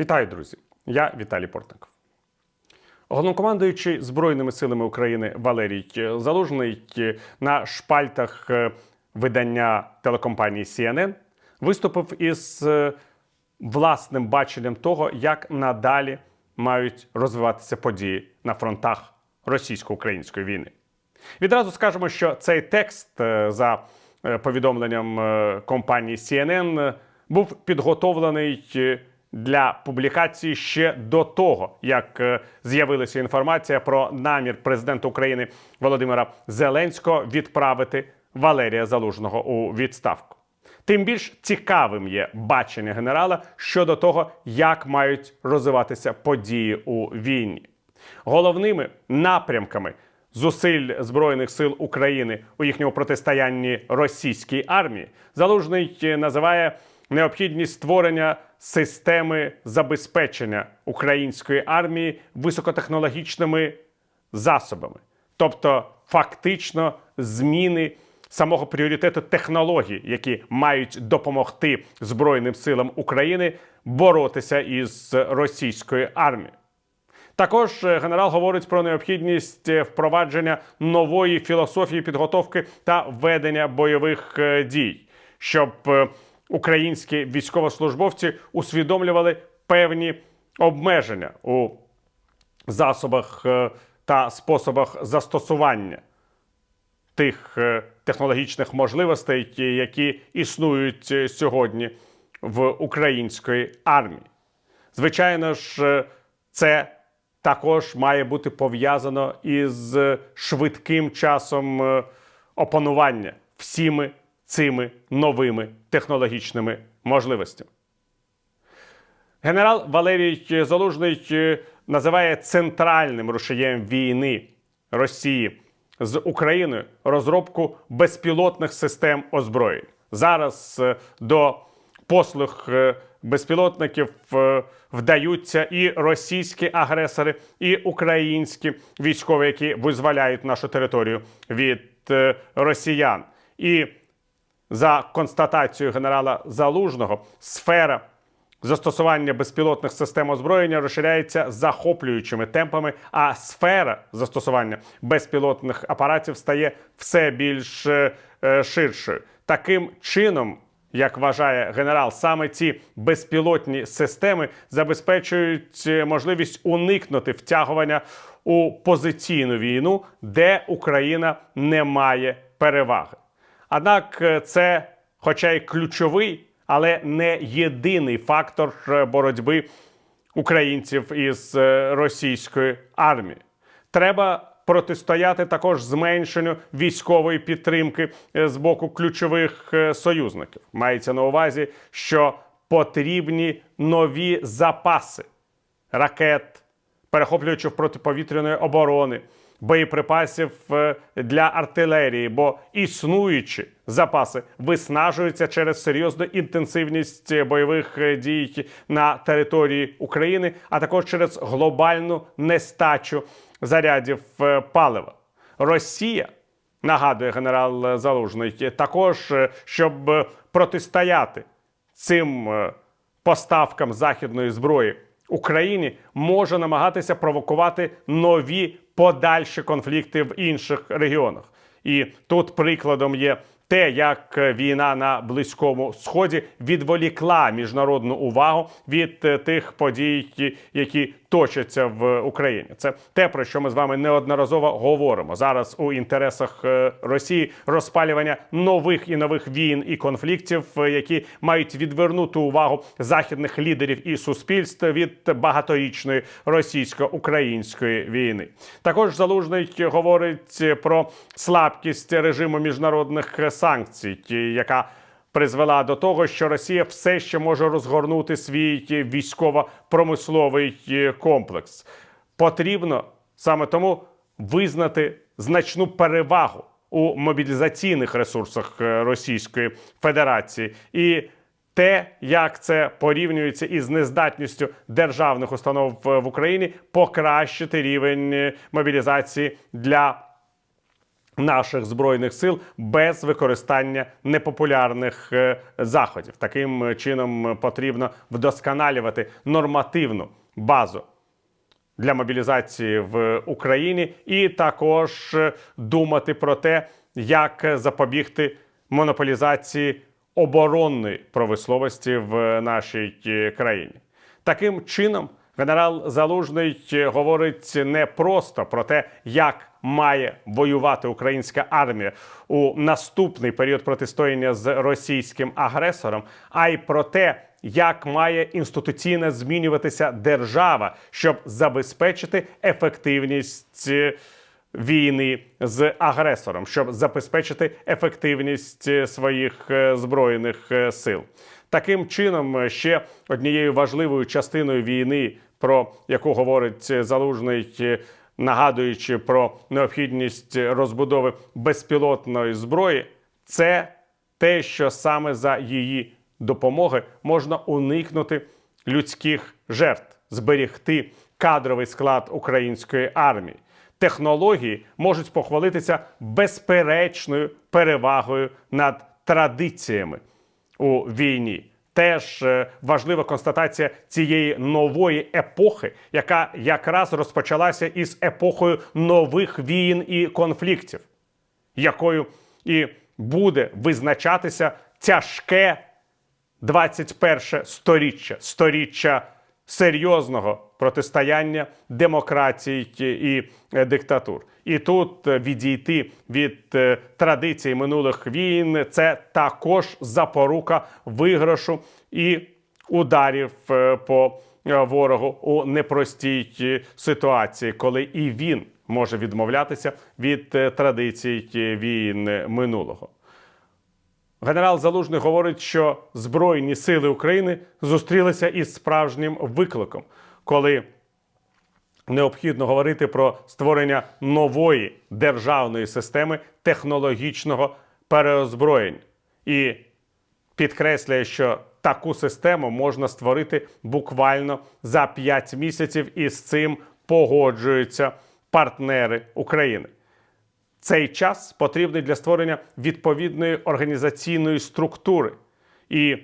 Вітаю, друзі! Я Віталій Портников. Головнокомандуючий Збройними силами України Валерій Залужний на шпальтах е, видання телекомпанії CNN виступив із е, власним баченням того, як надалі мають розвиватися події на фронтах російсько-української війни. Відразу скажемо, що цей текст е, за е, повідомленням е, компанії CNN е, був підготовлений е, для публікації ще до того, як е, з'явилася інформація про намір президента України Володимира Зеленського відправити Валерія Залужного у відставку. Тим більш цікавим є бачення генерала щодо того, як мають розвиватися події у війні. Головними напрямками зусиль Збройних сил України у їхньому протистоянні російській армії залужний е, називає необхідність створення системи забезпечення української армії високотехнологічними засобами, тобто фактично зміни самого пріоритету технологій, які мають допомогти Збройним силам України боротися із російською армією. Також е, генерал говорить про необхідність е, впровадження нової філософії підготовки та ведення бойових е, дій, щоб українські військовослужбовці усвідомлювали певні обмеження у засобах е, та способах застосування тих е, технологічних можливостей, які існують е, сьогодні в української армії. Звичайно ж, це також має бути пов'язано із швидким часом опанування всіми цими новими технологічними можливостями. Генерал Валерій Залужний е, називає центральним рушієм війни Росії з Україною розробку безпілотних систем озброєнь. Зараз е, до послуг е, безпілотників вдаються і російські агресори, і українські військові, які визволяють нашу територію від росіян. І за констатацією генерала Залужного, сфера застосування безпілотних систем озброєння розширяється захоплюючими темпами, а сфера застосування безпілотних апаратів стає все більш е, е, ширшою. Таким чином, як вважає генерал, саме ці безпілотні системи забезпечують е, можливість уникнути втягування у позиційну війну, де Україна не має переваги. Однак е, це, хоча й ключовий, але не єдиний фактор е, боротьби українців із е, російською армією. Треба протистояти також зменшенню військової підтримки з боку ключових союзників. Мається на увазі, що потрібні нові запаси ракет, перехоплюючих протиповітряної оборони, боєприпасів е, для артилерії, бо існуючі запаси виснажуються через серйозну інтенсивність бойових е, дій на території України, а також через глобальну нестачу зарядів е, палива. Росія нагадує генерал Залужний, також щоб протистояти цим поставкам західної зброї Україні може намагатися провокувати нові подальші конфлікти в інших регіонах. І тут прикладом є те, як війна на близькому сході відволікла міжнародну увагу від е, тих подій, які точаться в Україні. Це те, про що ми з вами неодноразово говоримо зараз у інтересах е, Росії розпалювання нових і нових війн і конфліктів, е, які мають відвернути увагу західних лідерів і суспільств від багаторічної російсько-української війни. Також залужний говорить про слабкість режиму міжнародних санкцій, яка призвела до того, що Росія все ще може розгорнути свій військово-промисловий е, комплекс. Потрібно саме тому визнати значну перевагу у мобілізаційних ресурсах е, Російської Федерації і те, як це порівнюється із нездатністю державних установ в Україні покращити рівень е, мобілізації для наших збройних сил без використання непопулярних е, заходів. Таким чином потрібно вдосконалювати нормативну базу для мобілізації в Україні, і також е, думати про те, як запобігти монополізації оборонної промисловості в нашій е, країні. Таким чином, генерал Залужний е, говорить не просто про те, як має воювати українська армія у наступний період протистояння з російським агресором, а й про те, як має інституційно змінюватися держава, щоб забезпечити ефективність. е, Війни з агресором, щоб забезпечити ефективність е, своїх збройних сил, таким чином ще однією важливою частиною війни, про яку говорить залужний, нагадуючи про необхідність розбудови безпілотної зброї, це те, що саме за її допомоги можна уникнути людських жертв, зберегти кадровий склад української армії. Технології можуть похвалитися безперечною перевагою над традиціями у війні. Теж е, важлива констатація цієї нової епохи, яка якраз розпочалася із епохою нових війн і конфліктів, якою і буде визначатися тяжке 21 сторіччя, сторіччя серйозного протистояння демократії і е, диктатур. І тут е, відійти від е, традицій минулих війн це також запорука виграшу і ударів по ворогу у непростій ситуації, коли і він може відмовлятися від традицій війн минулого. Генерал Залужний говорить, що Збройні сили України зустрілися із справжнім викликом, коли необхідно говорити про створення нової державної системи технологічного переозброєння. І підкреслює, що таку систему можна створити буквально за 5 місяців, і з цим погоджуються партнери України. Цей час потрібний для створення відповідної організаційної структури і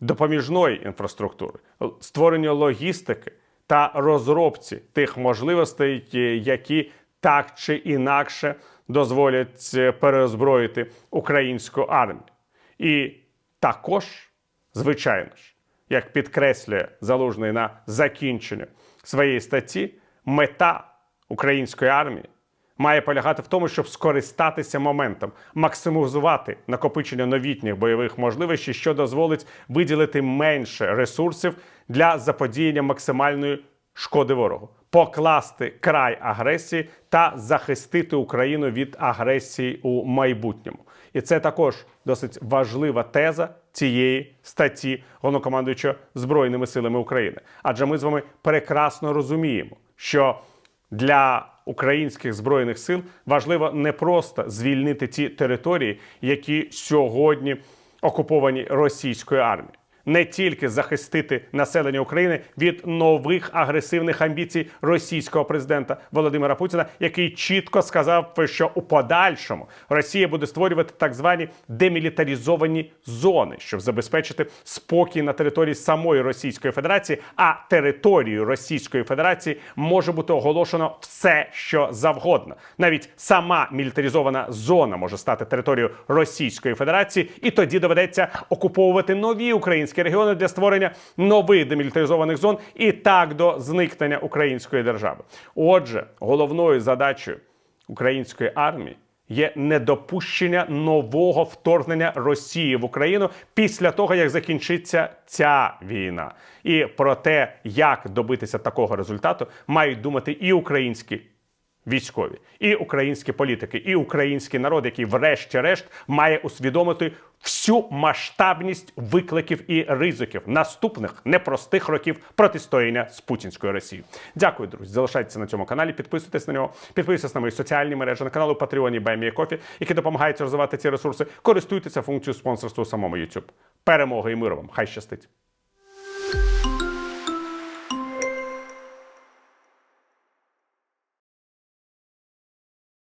допоміжної інфраструктури, створення логістики та розробці тих можливостей, е, які так чи інакше дозволять е, переозброїти українську армію. І також, звичайно ж, як підкреслює залужний на закінченню своєї статті, мета української армії має полягати в тому, щоб скористатися моментом, максимізувати накопичення новітніх бойових можливостей, що дозволить виділити менше ресурсів для заподіяння максимальної шкоди ворогу, покласти край агресії та захистити Україну від агресії у майбутньому. І це також досить важлива теза цієї статті головнокомандуючого збройними силами України. Адже ми з вами прекрасно розуміємо, що для українських збройних сил важливо не просто звільнити ті території, які сьогодні окуповані російською армією. Не тільки захистити населення України від нових агресивних амбіцій російського президента Володимира Путіна, який чітко сказав, що у подальшому Росія буде створювати так звані демілітаризовані зони, щоб забезпечити спокій на території самої Російської Федерації. А територією Російської Федерації може бути оголошено все, що завгодно. Навіть сама мілітаризована зона може стати територією Російської Федерації, і тоді доведеться окуповувати нові українські регіони для створення нових демілітаризованих зон і так до зникнення української держави. Отже, головною задачею української армії є недопущення нового вторгнення Росії в Україну після того, як закінчиться ця війна. І про те, як добитися такого результату, мають думати і українські військові, і українські політики, і український народ, який, врешті-решт, має усвідомити всю масштабність викликів і ризиків наступних непростих років протистояння з путінською Росією. Дякую, друзі. Залишайтеся на цьому каналі, підписуйтесь на нього, підписуйтесь на мої соціальні мережі, на каналу Patreon і Кофі, які допомагають розвивати ці ресурси. Користуйтеся функцією спонсорства у самому YouTube. Перемоги і миру вам! Хай щастить!